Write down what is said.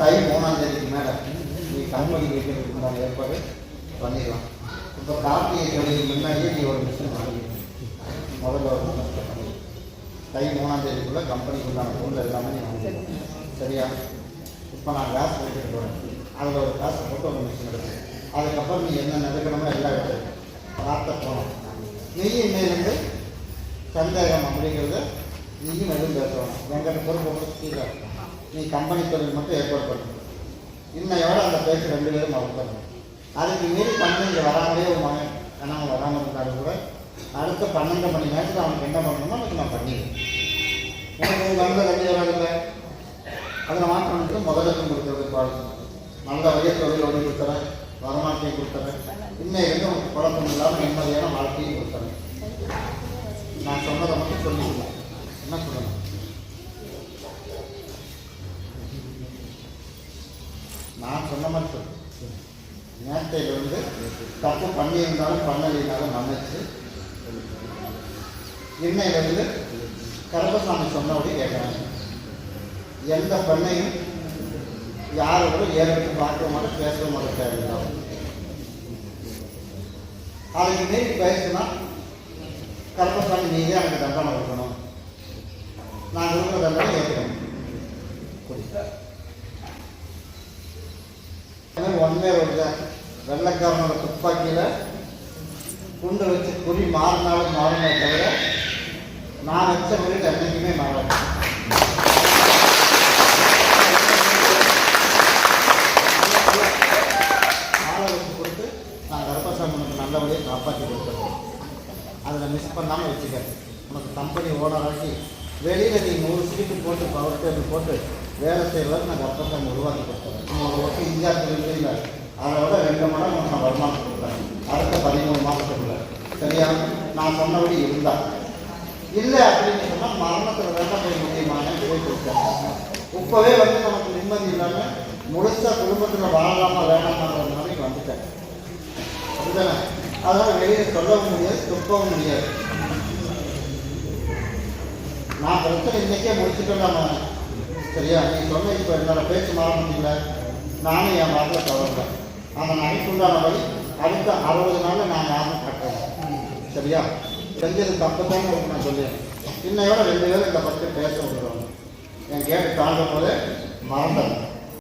தை மூணாம் தேதிக்கு மேலே. நீ கண்மொழி வைக்கிறதுக்கு உண்டான ஏற்பாடு பண்ணிடலாம். இப்போ கார்த்திகை தொழிலுக்கு முன்னாடியே நீ ஒரு மிஷின் வாங்கிடணும் முதல்ல ஒரு மிஷின் பண்ணி. தை மூணாம் தேதிக்குள்ளே கம்பெனிக்கு உண்டான பொருள் எல்லாமே நீ வாங்கிடணும் சரியா? இப்போ நான் கேஸ் எடுத்துகிட்டு போகிறேன் அதில் ஒரு காசு போட்டு ஒரு மிஷின் எடுக்கணும் அதுக்கப்புறம் நீ என்ன நடக்கணுமோ எல்லாம் எடுத்து பார்த்த போகணும் நீ இன்னையிலேருந்து சந்தேகம் அப்படிங்கிறத நீயும் எதுவும் பேசணும். எங்கிட்ட பொறுப்பு கீழே நீ கம்பெனி தொழில் மட்டும் ஏற்பாடு பண்ணணும் இன்னையோட அந்த பேச்சு ரெண்டு பேரும் மறந்துடணும் அதுக்கு மீறி பண்ணி இங்கே வராமலே ஒரு மகன் கணவன் வராமல் இருந்தாலும் கூட அடுத்த பன்னெண்டு மணி நேரத்தில் அவனுக்கு என்ன பண்ணணுமோ அதுக்கு நான் பண்ணிடுவேன். எனக்கு நல்ல கல்வி வராதுல்ல அதில் மாற்றணுக்கு முதலுக்கும் கொடுக்கறது பாடு நல்ல வயசு தொழில் ஒன்று கொடுத்துறேன் வருமானத்தையும் கொடுத்துறேன். இன்னும் இருந்து உனக்கு குழப்பம் இல்லாமல் நிம்மதியான வாழ்க்கையும் கொடுத்துறேன். நான் சொன்னதை மட்டும் சொல்லிக்கலாம் என்ன சொல்லணும்? நான் சொன்ன மாதிரி சொல்லு. நேற்றையில் வந்து தப்பு பண்ணியிருந்தாலும் பண்ணலைனாலும் மன்னிச்சு. இன்னையிலிருந்து கருப்பசாமி சொன்னபடி கேட்குறாங்க. எந்த பெண்ணையும் யாரோட ஏறெடுத்து பார்க்க மாட்டோம் பேச மாட்டோம் தேவையில்லாம். அதுக்கு மீறி பேசுனா கருப்பசாமி நீங்க எனக்கு தண்டனை கொடுக்கணும். நான் கொடுக்குற தண்டனை ஏற்கணும் ஒன்றே ஒரு வெள்ளக்காரனோட துப்பாக்கியில் குண்டு வச்சு குறி மாறினாலும் மாறுமே தவிர நான் வச்ச முறையில் என்றைக்குமே மாறாது. ஆளை கொடுத்து நான் கருப்பசாமி நல்லபடியாக காப்பாற்றி கொடுத்துருக்கோம் அதில் மிஸ் பண்ணாமல் வச்சுக்கிறேன் உனக்கு கம்பெனி ஓனர் வெளியில் நீங்கள் நூறு சீட்டு போட்டு பவர் டேபிள் போட்டு வேலை செய்வதற்கு நான் தான் உருவாக்கி கொடுத்துறேன் ஒரு வருஷம் இந்தியா தொழில் அதை விட ரெண்டு மடம் நான் வருமானம் கொடுக்குறேன். அடுத்த பதிமூணு மாதத்துக்குள்ள சரியா? நான் சொன்னபடி இருந்தா. இல்லை அப்படின்னு சொன்னால் மரணத்தில் வேண்டாம் போய் முடியுமான்னு போய் கொடுத்தேன் இப்போவே வந்து நமக்கு நிம்மதி இல்லாமல் முழுசாக குடும்பத்தில் வாழலாமா வேணாமாங்கிற மாதிரி வந்துட்டேன். அப்படிதானே? அதனால் வெளியே சொல்லவும் முடியாது துப்பவும் முடியாது. நான் பிரச்சனை இன்னைக்கே முடிச்சுட்டேன் நான். சரியா? நீ சொன்ன இப்போ என்னோட பேச்சு மாற முடியல நானும் என் வாக்கில் தவறுறேன் அந்த நகைக்குண்டான வழி அடுத்த அறுபது நாளில் நான் யாரும் கட்டுறேன் சரியா? செஞ்சது தப்பு தான் நான் சொல்லிடுறேன். இன்னையோட ரெண்டு பேரும் இந்த பற்றி பேச விடுறோம். என் கேட்டு தாண்டும் போது மறந்துடும்